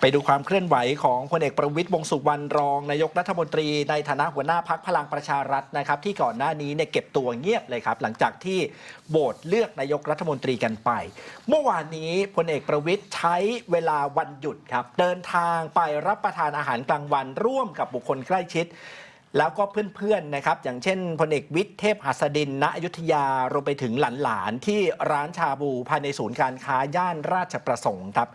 ไปดูความเคลื่อนไหวของพลเอกประวิตยวงสุวรรณรองนายกรัฐมนตรีในฐานะหัวหน้าพักพลังประชารัฐนะครับที่ก่อนหน้านี้เนี่ยเก็บตัวเงียบเลยครับ หลังจากที่โหวตเลือกนายกรัฐมนตรีกันไป เมื่อวานนี้พลเอกประวิตยใช้เวลาวันหยุดครับ เดินทางไปรับประทานอาหารกลางวันร่วมกับบุคคลใกล้ชิดแล้วก็เพื่อนๆนะครับ อย่างเช่นพลเอกวิทย์เทพหัสดินณอยุธยารวมไปถึงหลานๆ ที่ร้านชาบูภายในศูนย์การค้าย่านราชประสงค์ครับ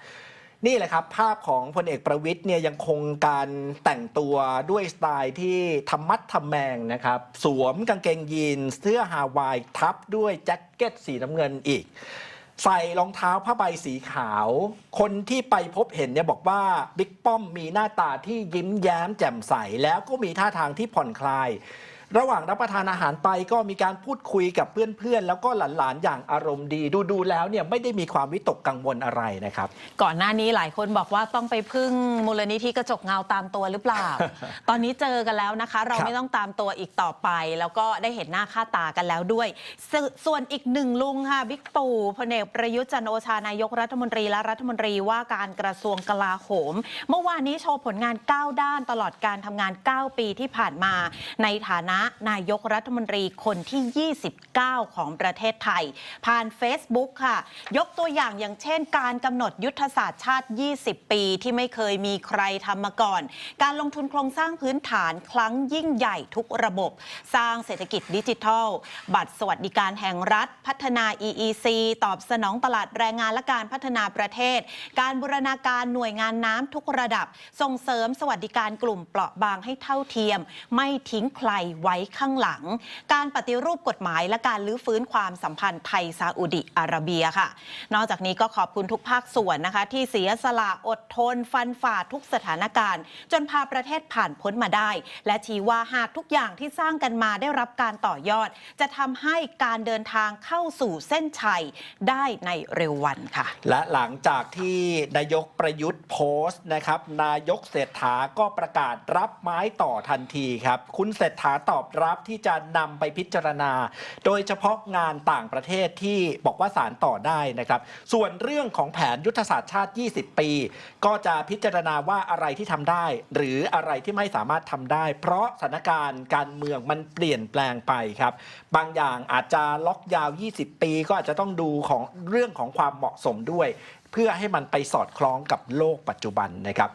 นี่แหละครับภาพของพลเอกประวิทย์เนี่ยยังคงการแต่งตัวด้วยสไตล์ที่ทำมัดทำแมงนะครับ สวมกางเกงยีนเสื้อฮาวายทับด้วยแจ็คเก็ตสีน้ำเงินอีก ใส่รองเท้าผ้าใบสีขาว คนที่ไปพบเห็นเนี่ยบอกว่าบิ๊กป้อมมีหน้าตาที่ยิ้มแย้มแจ่มใสแล้วก็มีท่าทางที่ผ่อนคลาย ระหว่างรับประทานอาหารไปก็มีการพูดคุยกับเพื่อนๆ แล้วก็หลานๆ อย่างอารมณ์ดี ดูๆ แล้วเนี่ยไม่ได้มีความวิตกกังวลอะไรนะครับ ก่อนหน้านี้หลายคนบอกว่าต้องไปพึ่งมูลนิธิกระจกเงาตามตัวหรือเปล่า ตอนนี้เจอกันแล้วนะคะ เราครับไม่ต้องตามตัวอีกต่อไป แล้วก็ได้เห็นหน้าค่าตากันแล้วด้วยสส่วนอีกหนึ่งลุงค่ะบิ๊กตู่พลเอกประยุทธ์จันทร์โอชานายกรัฐมนตรีและรัฐมนตรีว่าการกระทรวงกลาโหม เมื่อวานนี้โชว์ผลงาน 9 ด้านตลอดการทำงาน 9 ปีที่ผ่านมาในฐานะนายกรัฐมนตรีคนที่ 29 ของประเทศไทย ผ่าน Facebook ค่ะ ยกตัวอย่างอย่างเช่น การกำหนดยุทธศาสตร์ชาติ 20 ปีที่ไม่เคยมีใครทำมาก่อน การลงทุนโครงสร้างพื้นฐานครั้งยิ่งใหญ่ทุกระบบ สร้างเศรษฐกิจดิจิทัล บัตรสวัสดิการแห่งรัฐ พัฒนา EEC ตอบสนองตลาดแรงงานและการพัฒนาประเทศ การบูรณาการหน่วยงานน้ำทุกระดับ ส่งเสริมสวัสดิการกลุ่มเปราะบางให้เท่าเทียม ไม่ทิ้งใครไว้ข้างหลัง การปฏิรูปกฎหมายและการลื้อฟื้นความสัมพันธ์ไทยซาอุดิอาระเบียค่ะ นอกจากนี้ก็ขอบคุณทุกภาคส่วนนะคะ ที่เสียสละอดทน ฟันฝ่าทุกสถานการณ์ จนพาประเทศผ่านพ้นมาได้ และชี้ว่าหากทุกอย่างที่สร้างกันมาได้รับการต่อยอด จะทำให้การเดินทางเข้าสู่เส้นชัยได้ในเร็ววันค่ะ และหลังจากที่นายกประยุทธ์โพสต์นะครับ นายกเศรษฐาก็ประกาศรับไม้ต่อทันทีครับ คุณเศรษฐาตอบอบรับที่จะนำไปพิจารณา โดยเฉพาะงานต่างประเทศที่บอกว่าสารต่อได้นะครับ ส่วนเรื่องของแผนยุทธศาสตร์ชาติ 20 ปี ก็จะพิจารณาว่าอะไรที่ทำได้ หรืออะไรที่ไม่สามารถทำได้ เพราะสถานการณ์การเมืองมันเปลี่ยนแปลงไปครับ บางอย่างอาจจะล็อกยาว 20 ปี ก็อาจจะต้องดูของเรื่องของความเหมาะสมด้วย เพื่อให้มันไปสอดคล้องกับโลกปัจจุบันนะครับ